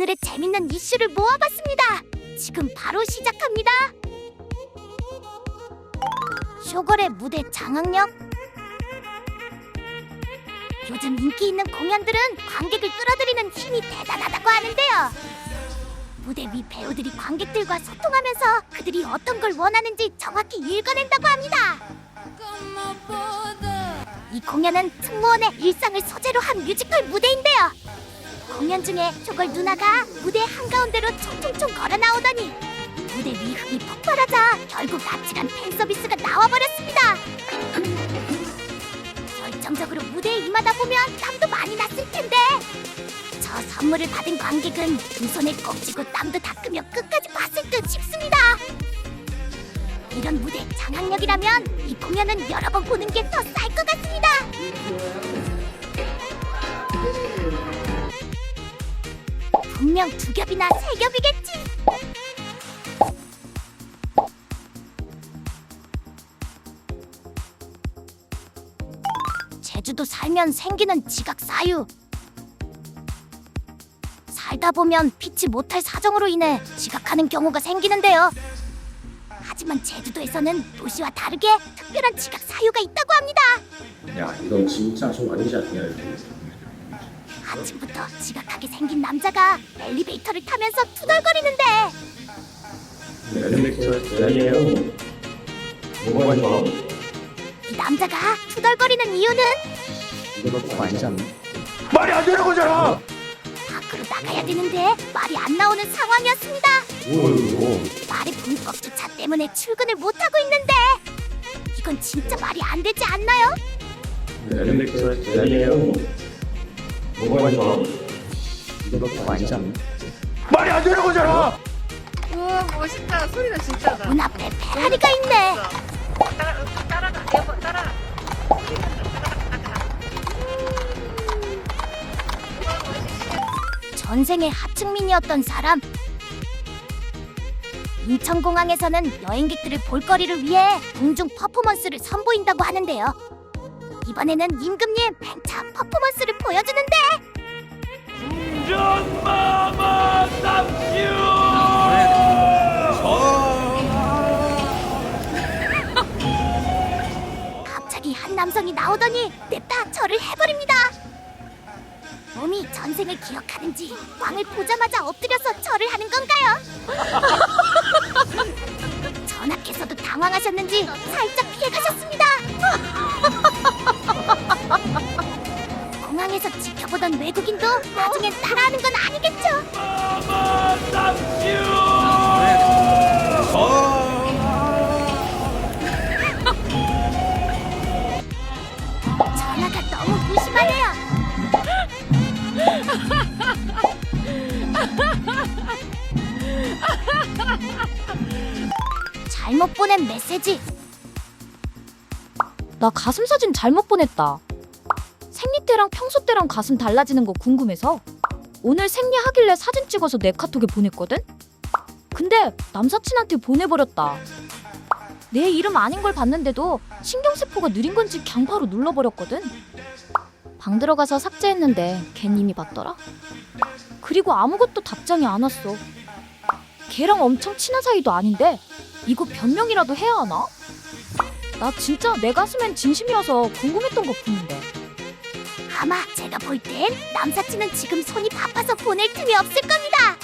오늘의 재밌는 이슈를 모아봤습니다. 지금 바로 시작합니다. 쇼걸의 무대 장악력 요즘 인기 있는 공연들은 관객을 끌어들이는 힘이 대단하다고 하는데요. 무대 위 배우들이 관객들과 소통하면서 그들이 어떤 걸 원하는지 정확히 읽어낸다고 합니다. 이 공연은 승무원의 일상을 소재로 한 뮤지컬 무대인데요. 공연 중에 쇼걸 누나가 무대 한가운데로 총총총 걸어 나오더니 무대 위 흙이 폭발하자 결국 아찔한 팬 서비스가 나와버렸습니다. 결정적으로 무대에 임하다 보면 땀도 많이 났을 텐데 저 선물을 받은 관객은 두 손에 꼭 쥐고 땀도 닦으며 끝까지 봤을 듯 싶습니다. 이런 무대 장악력이라면 이 공연은 여러 번 보는 게 더 쌀 것 같습니다. 분명 두 겹이나 세 겹이겠지. 제주도 살면 생기는 지각 사유. 살다 보면 피치 못할 사정으로 인해 지각하는 경우가 생기는데요. 하지만 제주도에서는 도시와 다르게 특별한 지각 사유가 있다고 합니다. 야 이건 진짜 좀 아니지 아침부터 지각하게 생긴 남자가 엘리베이터를 타면서 투덜거리는데 엘리베이터 아니에요 뭐가 좋아? 이 남자가 투덜거리는 이유는 이거 좀 아니지 않나? 밖으로 나가야 되는데 말이 안 나오는 상황이었습니다. 오 말의 분꺽조차 때문에 출근을 못하고 있는데 이건 진짜 말이 안 되지 않나요? 엘리베이터 아니에요 뭐가? 이거 좀 아니지 않나? 우와 멋있다 소리가 진짜다 문 앞에 페라리가 있네. 따라 따라가 여보 따라 전생의 하층민이었던 사람. 인천공항에서는 여행객들을 볼거리를 위해 공중 퍼포먼스를 선보인다고 하는데요. 이번에는 임금님 팽차 퍼포먼스를 보여주는데 갑자기 한 남성이 나오더니 냅다 절을 해버립니다. 몸이 전생을 기억하는지 왕을 보자마자 엎드려서 절을 하는 건가요? 전하께서도 당황하셨는지 살짝 피해가셨 지켜보던 외국인도 나중엔 따라하는 건 아니겠죠? 전하가 너무 무심하네요. 잘못 보낸 메시지. 나 가슴 사진 잘못 보냈다. 때랑 평소 때랑 가슴 달라지는 거 궁금해서 오늘 생리하길래 사진 찍어서 내 카톡에 보냈거든? 근데 남사친한테 보내버렸다. 내 이름 아닌 걸 봤는데도 신경세포가 느린 건지 바로 눌러버렸거든. 방 들어가서 삭제했는데 걘 이미 봤더라. 그리고 아무것도 답장이 안 왔어. 걔랑 엄청 친한 사이도 아닌데 이거 변명이라도 해야 하나? 나 진짜 내 가슴엔 진심이어서 궁금했던 것 뿐인데 아마 제가 볼 땐 남사친은 지금 손이 바빠서 보낼 틈이 없을 겁니다.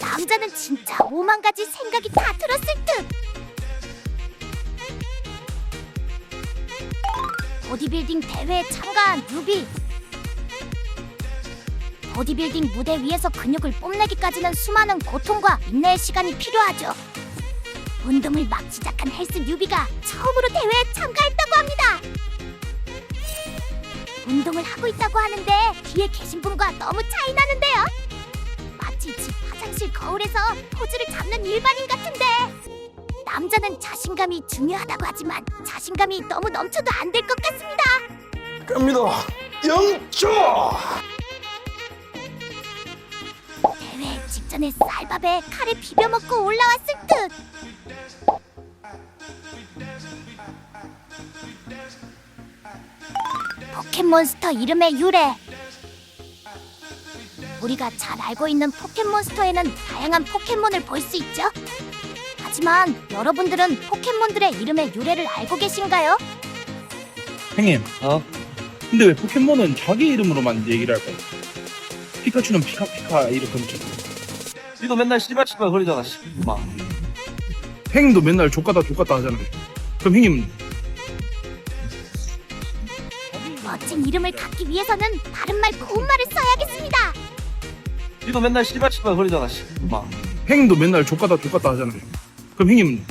남자는 진짜 오만 가지 생각이 다 들었을 듯. 보디빌딩 대회에 참가한 루비. 보디빌딩 무대 위에서 근육을 뽐내기까지는 수많은 고통과 인내의 시간이 필요하죠. 운동을 막 시작한 헬스 뉴비가 처음으로 대회에 참가했다고 합니다. 운동을 하고 있다고 하는데 뒤에 계신 분과 너무 차이 나는데요. 마치 집 화장실 거울에서 포즈를 잡는 일반인 같은데 남자는 자신감이 중요하다고 하지만 자신감이 너무 넘쳐도 안 될 것 같습니다. 갑니다. 영초. 대회 직전에 쌀밥에 카레 비벼 먹고 올라왔을 듯. 포켓몬스터 이름의 유래. 우리가 잘 알고 있는 포켓몬스터에는 다양한 포켓몬을 볼 수 있죠. 하지만 여러분들은 포켓몬들의 이름의 유래를 알고 계신가요? 형님, 어? 근데 왜 포켓몬은 자기 이름으로만 얘기를 할까요? 피카츄는 피카피카 이렇게 하죠. 니도 맨날 씨발 씨발 거리잖아 씨발 형님도 맨날 족가다 족가다 하잖아요. 그럼 형님 멋진 이름을 갖기 위해서는 바른 말 고운 말을 써야겠습니다. 니도 맨날 씨발 씨발 거리잖아 씨발 형님도 맨날 족가다 족가다 하잖아요. 그럼 형님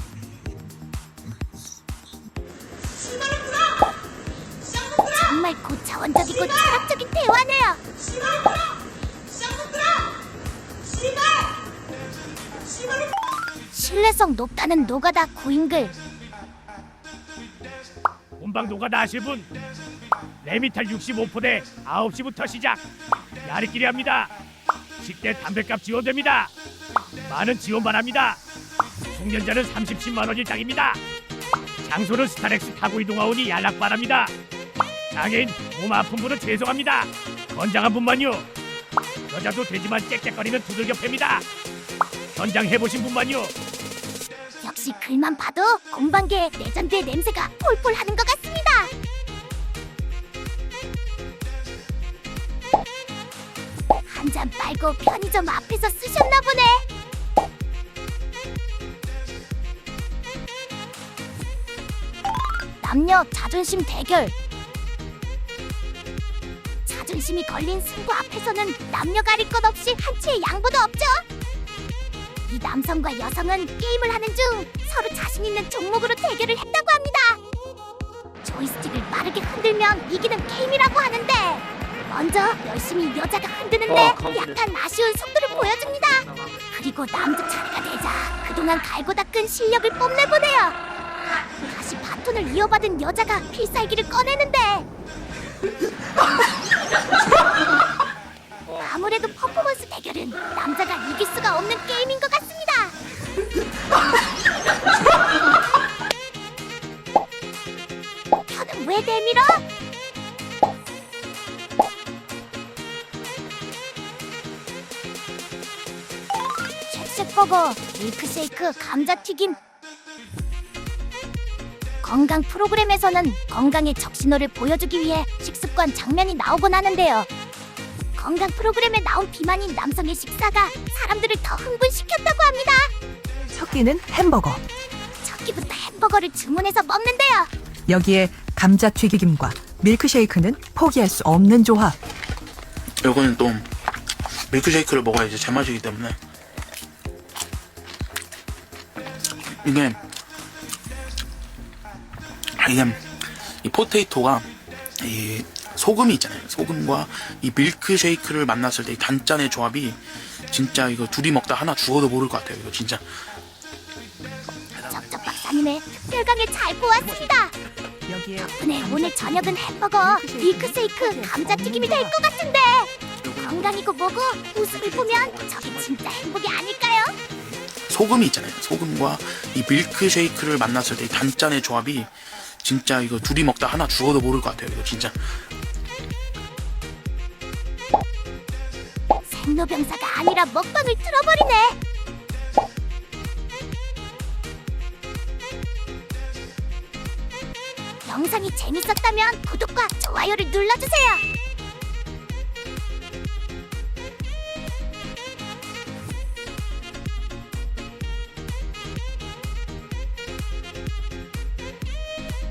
정말 고차원적이고 철학적인 대화네요. 신뢰성 높다는 노가다 고인글 본방 노가다 하실 분 레미탈 65포대 9시부터 시작. 야리끼리 합니다. 식대 담배값 지원됩니다. 많은 지원 바랍니다. 송년자는 37만 원이 딱입니다. 장소는 스타렉스 타고 이동하오니 연락 바랍니다. 장애인 몸 아픈 분은 죄송합니다. 건장한 분만요. 여자도 되지만 짹짹거리는 두들겨 팹니다. 현장 해보신 분만요. 역시 글만 봐도 공방계의 레전드의 냄새가 폴폴 하는 것 같습니다. 빨고 편의점 앞에서 쓰셨나 보네. 남녀 자존심 대결. 자존심이 걸린 승부 앞에서는 남녀 가릴 것 없이 한치의 양보도 없죠. 이 남성과 여성은 게임을 하는 중 서로 자신 있는 종목으로 대결을 했다고 합니다. 조이스틱을 빠르게 흔들면 이기는 게임이라고 하는데 먼저 열심히 여자가 흔드는데 어. 약간 아쉬운 속도를 보여줍니다. 그리고 남자 차례가 되자 그동안 갈고 닦은 실력을 뽐내보네요. 다시 바톤을 이어받은 여자가 필살기를 꺼내는데 아무래도 퍼포먼스 대결은 남자가 이길 수가 없는 게임인 것 같습니다. 편은 왜 내밀어? 버거, 밀크쉐이크, 감자튀김 건강 프로그램에서는 건강의 적신호를 보여주기 위해 식습관 장면이 나오곤 하는데요. 건강 프로그램에 나온 비만인 남성의 식사가 사람들을 더 흥분시켰다고 합니다. 첫 끼는 햄버거. 첫 끼부터 햄버거를 주문해서 먹는데요. 여기에 감자 튀김과 밀크쉐이크는 포기할 수 없는 조합. 이거는 또 밀크쉐이크를 먹어야 이제 제맛이기 때문에 이게 아, 이게 이 포테이토가 이 소금이 있잖아요. 소금과 이 밀크쉐이크를 만났을 때 이 단짠의 조합이 진짜 이거 둘이 먹다 하나 죽어도 모를 것 같아요. 이거 진짜 적적 박사님의 특별강을 잘 보았습니다. 덕분에 오늘 저녁은 햄버거, 밀크쉐이크, 감자튀김이 될 것 같은데 건강이고 뭐고 웃음을 보면 저게 진짜 행복이 아닐까요? 소금이 있잖아요. 소금과 이 밀크쉐이크를 만났을 때이 단짠의 조합이 진짜 이거 둘이 먹다 하나 죽어도 모를 것 같아요. 이거 진짜 생로병사가 아니라 먹방을 틀어버리네. 영상이 재밌었다면 구독과 좋아요를 눌러주세요.